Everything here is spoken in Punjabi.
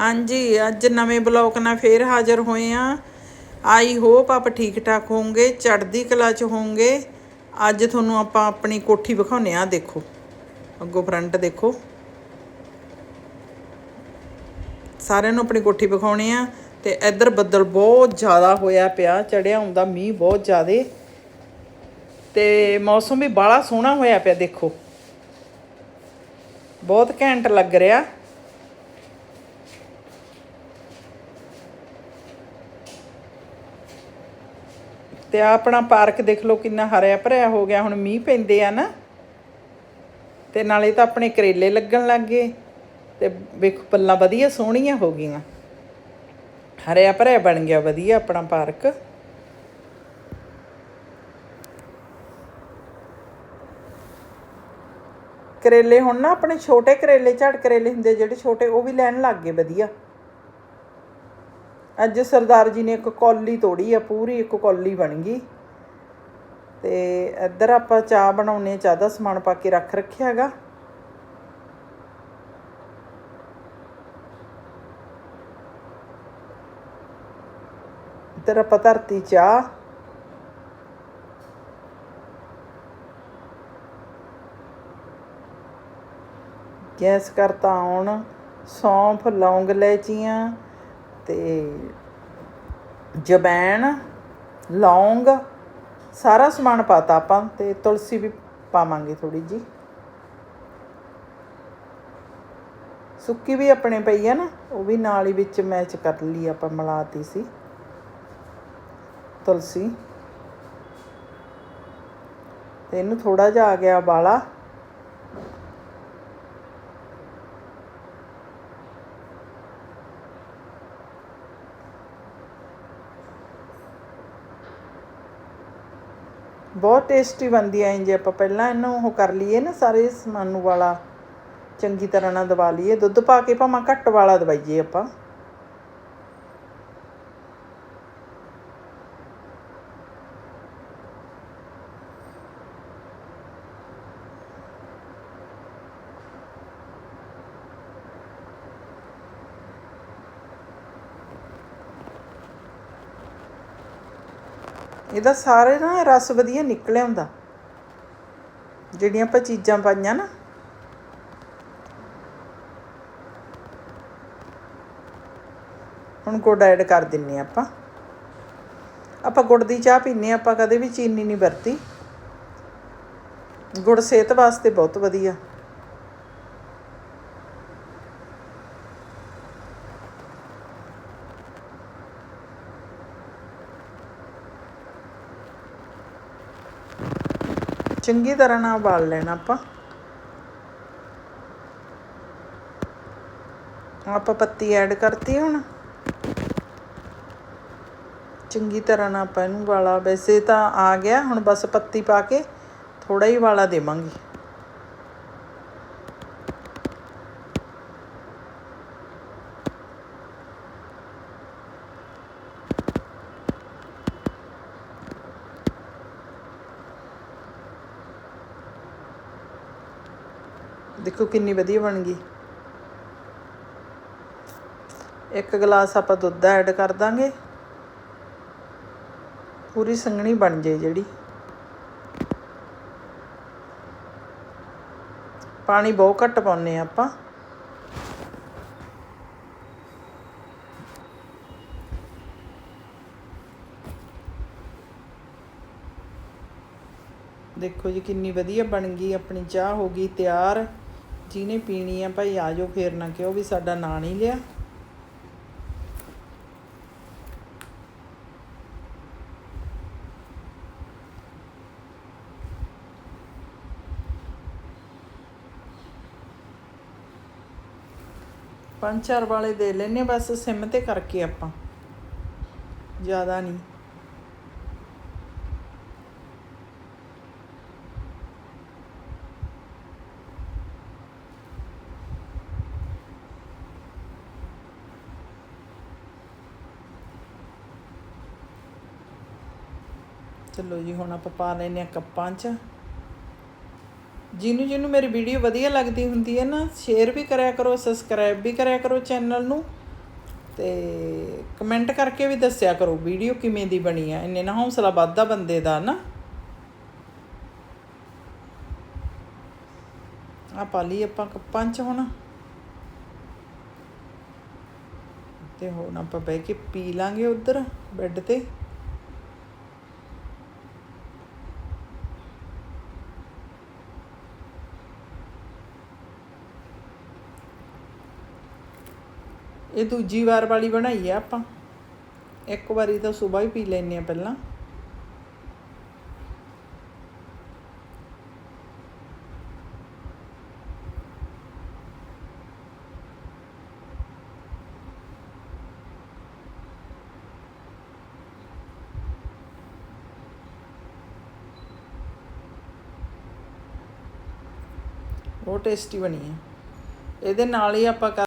ਹਾਂਜੀ, ਅੱਜ ਨਵੇਂ ਬਲੌਗ ਨਾਲ ਫੇਰ ਹਾਜ਼ਰ ਹੋਏ ਆ ਆਈ ਹੋਪ ਆਪ ਠੀਕ ਠਾਕ ਹੋਵੋਗੇ, ਚੜ੍ਹਦੀ ਕਲਾ ਚ ਹੋਵੋਗੇ। ਅੱਜ ਤੁਹਾਨੂੰ ਆਪਾਂ ਆਪਣੀ ਕੋਠੀ ਵਿਖਾਉਨੇ ਆ ਦੇਖੋ। ਅੱਗੋਂ ਫਰੰਟ ਦੇਖੋ। ਸਾਰਿਆਂ ਨੂੰ ਆਪਣੀ ਕੋਠੀ ਵਿਖਾਉਣੀ ਆ ਤੇ ਇੱਧਰ ਬੱਦਲ ਬਹੁਤ ਜ਼ਿਆਦਾ ਹੋਇਆ ਪਿਆ ਚੜਿਆ ਹੁੰਦਾ ਮੀਂਹ ਬਹੁਤ ਜ਼ਿਆਦੇ। ਤੇ ਮੌਸਮ ਵੀ ਬਾਹਲਾ ਸੋਹਣਾ ਹੋਇਆ ਪਿਆ, ਦੇਖੋ। ਬਹੁਤ ਘੈਂਟ ਲੱਗ ਰਿਹਾ। ਤੇ ਆਹ ਆਪਣਾ ਪਾਰਕ ਦੇਖ ਲਓ ਕਿੰਨਾ ਹਰਿਆ ਭਰਿਆ ਹੋ ਗਿਆ, ਹੁਣ ਮੀਂਹ ਪੈਂਦੇ ਆ ਨਾ। ਤੇ ਨਾਲੇ ਤਾਂ ਆਪਣੇ ਕਰੇਲੇ ਲੱਗਣ ਲੱਗ ਗਏ ਤੇ ਵੇਖੋ ਪੱਲਾਂ ਵਧੀਆ ਸੋਹਣੀਆਂ ਹੋ ਗਈਆਂ। ਹਰਿਆ ਭਰਿਆ ਬਣ ਗਿਆ, ਵਧੀਆ ਆਪਣਾ ਪਾਰਕ। ਕਰੇਲੇ ਹੁਣ ਨਾ ਆਪਣੇ ਛੋਟੇ ਕਰੇਲੇ, ਝੜ ਕਰੇਲੇ ਹੁੰਦੇ ਜਿਹੜੇ ਛੋਟੇ, ਉਹ ਵੀ ਲੈਣ ਲੱਗ ਗਏ ਵਧੀਆ। ਅੱਜ ਸਰਦਾਰ ਜੀ ਨੇ ਇੱਕ ਕੌਲੀ ਤੋੜੀ ਆ, ਪੂਰੀ ਇੱਕ ਕੌਲੀ ਬਣ ਗਈ। ਤੇ ਇੱਧਰ ਆਪਾਂ ਚਾਹ ਬਣਾਉਣੇ ਚਾਹ ਦਾ ਸਮਾਨ ਪਾ ਕੇ ਰੱਖ ਰੱਖਿਆ ਹੈਗਾ। ਇੱਧਰ ਆਪਾਂ ਧਰਤੀ ਚਾਹ। ਗੈਸ ਕਰਤਾ ਆਉਣ, ਸੌਂਫ, ਲੌਂਗ ਲੈਚੀਆਂ ਤੇ ਜਵੈਣ, ਲੌਂਗ, ਸਾਰਾ ਸਮਾਨ ਪਾਤਾ ਆਪਾਂ ਤੇ ਤੁਲਸੀ ਵੀ ਪਾਵਾਂਗੇ ਥੋੜੀ ਜੀ ਸੁੱਕੀ ਵੀ ਆਪਣੇ ਪਈ ਹੈ ਨਾ, ਉਹ ਵੀ ਨਾਲ ਹੀ ਵਿੱਚ ਮੈਚ ਕਰ ਲਈ ਆਪਾਂ, ਮਿਲਾਤੀ ਸੀ। ਤੁਲਸੀ। ਤੇ ਇਹਨੂੰ ਥੋੜਾ ਜਿਹਾ ਆ ਗਿਆ ਵਾਲਾ ਬਹੁਤ ਟੇਸਟੀ ਬਣਦੀ ਹੈ ਜੇ ਆਪਾਂ ਪਹਿਲਾਂ ਇਹਨੂੰ ਉਹ ਕਰ ਲਈਏ ਨਾ ਸਾਰੇ ਸਮਾਨ ਨੂੰ ਵਾਲਾ, ਚੰਗੀ ਤਰ੍ਹਾਂ ਨਾਲ ਦਵਾ ਲਈਏ। ਦੁੱਧ ਪਾ ਕੇ ਭਾਵੇਂ ਘੱਟ ਵਾਲਾ ਦਵਾਈਏ ਆਪਾਂ। ਇਹਦਾ ਸਾਰੇ ਨਾ ਰਸ ਵਧੀਆ ਨਿਕਲਿਆ ਹੁੰਦਾ। ਜਿਹੜੀਆਂ ਆਪਾਂ ਚੀਜ਼ਾਂ ਪਾਈਆਂ ਨਾ। ਹੁਣ ਗੁੜ ਐਡ ਕਰ ਦਿੰਨੇ ਆਪਾਂ। ਆਪਾਂ ਗੁੜ ਦੀ ਚਾਹ ਪੀਨੇ ਆਪਾਂ ਕਦੇ ਵੀ ਚੀਨੀ ਨਹੀਂ ਵਰਤੀ। ਗੁੜ ਸਿਹਤ ਵਾਸਤੇ ਬਹੁਤ ਵਧੀਆ। ਚੰਗੀ ਤਰ੍ਹਾਂ ਨਾਲ ਉਬਾਲ ਲੈਣਾ ਆਪਾਂ। ਆਪਾਂ ਪੱਤੀ ਐਡ ਕਰਤੀ ਹੁਣ। ਚੰਗੀ ਤਰ੍ਹਾਂ ਨਾਲ ਆਪਾਂ ਇਹਨੂੰ ਵਾਲਾ ਵੈਸੇ ਤਾਂ ਆ ਗਿਆ, ਹੁਣ ਬਸ ਪੱਤੀ ਪਾ ਕੇ ਥੋੜਾ ਹੀ ਵਾਲਾ ਦੇਵਾਂਗੇ। ਦੇਖੋ ਕਿੰਨੀ ਵਧੀਆ ਬਣ ਗਈ। ਇੱਕ ਗਲਾਸ ਆਪਾਂ ਦੁੱਧ ਐਡ ਕਰ ਦਾਂਗੇ। ਪੂਰੀ ਸੰਘਣੀ ਬਣ ਜੇ ਜਿਹੜੀ। ਪਾਣੀ ਬਹੁਤ ਘੱਟ ਪਾਉਨੇ ਆ ਆਪਾਂ। ਦੇਖੋ ਜੀ ਕਿੰਨੀ ਵਧੀਆ ਬਣ ਗਈ, ਆਪਣੀ ਚਾਹ ਹੋ ਗਈ ਤਿਆਰ। ਜਿਹਨੇ ਪੀਣੀ ਆ ਭਾਈ ਆ ਜਾਓ ਫੇਰ ਨਾ ਕਿਉਂ ਵੀ ਸਾਡਾ ਨਾਂ ਨਹੀਂ ਲਿਆ। ਪੰਜ ਚਾਰ ਵਾਲੇ ਦੇ ਲੈਨੇ ਬਸ ਸਿਮ ਤੇ ਕਰਕੇ ਆਪਾਂ। ਜ਼ਿਆਦਾ ਨਹੀਂ। ਚਲੋ ਜੀ, ਹੁਣ ਆਪਾਂ ਪਾ ਲੈਨੇ ਆ ਕੱਪਾਂ 'ਚ। ਜਿਹਨੂੰ ਜਿਹਨੂੰ ਮੇਰੀ ਵੀਡੀਓ ਵਧੀਆ ਲੱਗਦੀ ਹੁੰਦੀ ਹੈ ਨਾ ਸ਼ੇਅਰ ਵੀ ਕਰਿਆ ਕਰੋ ਸਬਸਕ੍ਰਾਈਬ ਵੀ ਕਰਿਆ ਕਰੋ ਚੈਨਲ ਨੂੰ। ਤੇ ਕਮੈਂਟ ਕਰਕੇ ਵੀ ਦੱਸਿਆ ਕਰੋ ਵੀਡੀਓ ਕਿਵੇਂ ਦੀ ਬਣੀ ਆ। ਇੰਨੇ ਨਾ ਹੌਸਲਾ ਵੱਧਦਾ ਬੰਦੇ ਦਾ ਨਾ। ਆ ਪਾ ਲਈ ਆਪਾਂ ਕੱਪਾਂ 'ਚ ਹੁਣ। ਤੇ ਹੁਣ ਆਪਾਂ ਬਹਿ ਕੇ ਪੀ ਲਾਂਗੇ ਉਧਰ ਬੈੱਡ ਤੇ। ਇਹ ਦੂਜੀ ਵਾਰ ਵਾਲੀ ਬਣਾਈ ਆ ਆਪਾਂ। ਇੱਕ ਵਾਰੀ ਤਾਂ ਸਵੇਰ ਹੀ ਪੀ ਲੈਨੇ ਆ ਪਹਿਲਾਂ। ਬਹੁਤ ਟੇਸਟੀ ਬਣੀ ਹੈ ਇਹਦੇ ਨਾਲ ਹੀ ਆਪਾਂ